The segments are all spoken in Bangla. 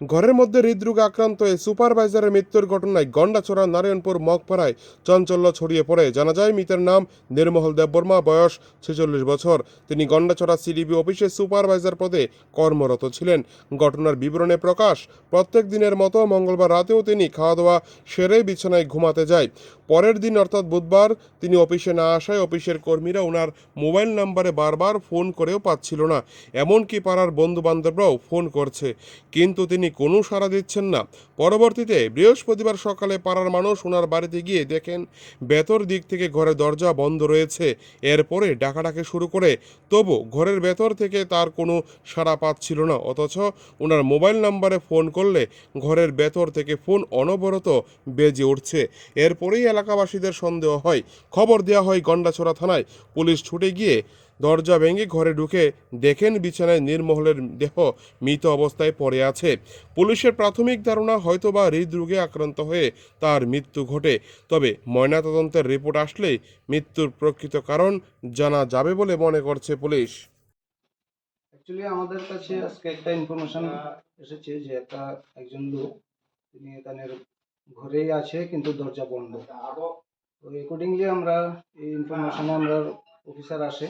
ঘরের মধ্যে হৃদরোগে আক্রান্ত হয়ে সুপারভাইজারের মৃত্যুর ঘটনায় গন্ডাছড়া নারায়ণপুর মগপাড়ায় চাঞ্চল্য ছড়িয়ে পড়ে। জানা যায়, মৃতের নাম নির্মহল দেববর্মা বয়স ছেচল্লিশ বছর। তিনি গন্ডাছড়া সিডিবি অফিসে সুপারভাইজার পদে কর্মরত ছিলেন। ঘটনার বিবরণে প্রকাশ, প্রত্যেক দিনের মতো মঙ্গলবার রাতেও তিনি খাওয়া দাওয়া সেরে বিছানায় ঘুমাতে যায়। পরের দিন, অর্থাৎ বুধবার, তিনি অফিসে না আসায় অফিসের কর্মীরা ওনার মোবাইল নাম্বারে বারবার ফোন করেও পাচ্ছিল না। এমনকি পাড়ার বন্ধু বান্ধবরাও ফোন করছে। কিন্তু তিনি কোনো সাড়া দিচ্ছেন না। পরবর্তীতে বৃহস্পতিবার সকালে পাড়ার মানুষ ওনার বাড়িতে গিয়ে দেখেন, ভেতর দিক থেকে ঘরের দরজা বন্ধ রয়েছে। এরপরে ডাকাডাকি শুরু করে তবু ঘরের ভেতর থেকে তার কোনো সাড়া পাচ্ছিল না। অথচ ওনার মোবাইল নাম্বারে ফোন করলে ঘরের ভেতর থেকে ফোন অনবরত বেজে উঠছে। এরপরেই এলাকাবাসীদের সন্দেহ হয়। খবর দেওয়া হয় গন্ডাছড়া থানায়। পুলিশ ছুটে গিয়ে দরজা ভেঙে ঘরে ঢুকে দেখেন বিছানায় নির্মহলের দেহ মৃত অবস্থায় পড়ে আছে। পুলিশের প্রাথমিক ধারণা হয়তোবা হৃদরোগে আক্রান্ত হয়ে তার মৃত্যু ঘটে। তবে ময়নাতদন্তের রিপোর্ট আসলেই মৃত্যুর প্রকৃত কারণ জানা যাবে বলে মনে করছে পুলিশ। অ্যাকচুয়ালি আমাদের কাছে আজকে একটা ইনফরমেশন এসেছে যে একটা একজন লোক, তিনি এখানে ঘরেই আছে কিন্তু দরজা বন্ধ। তো অ্যাকর্ডিংলি আমরা এই ইনফরমেশনে আমরা অফিসার আসে।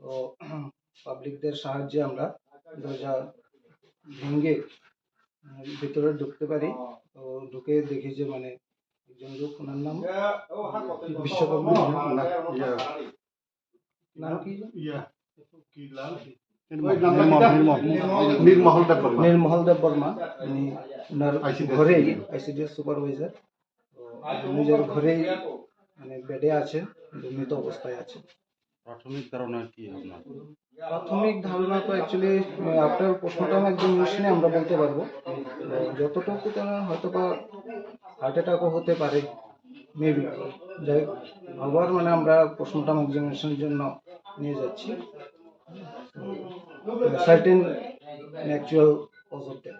তো পাবলিকদের সাহায্যে আমরা দরজা ভেঙে ভিতরে ঢুকতে পারি। তো ঢুকে দেখি যে মানে একজন লোক ওনার নাম বিশ্বকর্মা নাম কি? নির্মহল দেব বর্মা উনি ওনার ঘরেই আইসিডিএস সুপারভাইজার। নিজের ঘরেই মানে বেডে আছে মৃত অবস্থায় আছে প্রাথমিক ধারণা কি আপনার? প্রাথমিক ধারণা তো অ্যাকচুয়ালি আফটার পোস্টমর্টম এক্সামিনেশনে আমরা বলতে পারব। যতটুকু তারা হয়তো বা হার্ট অ্যাটাকও হতে পারে মেবি যাই আবার মানে আমরা পোস্টমর্টম এক্সামিনেশনের জন্য নিয়ে যাচ্ছি। Certain actual death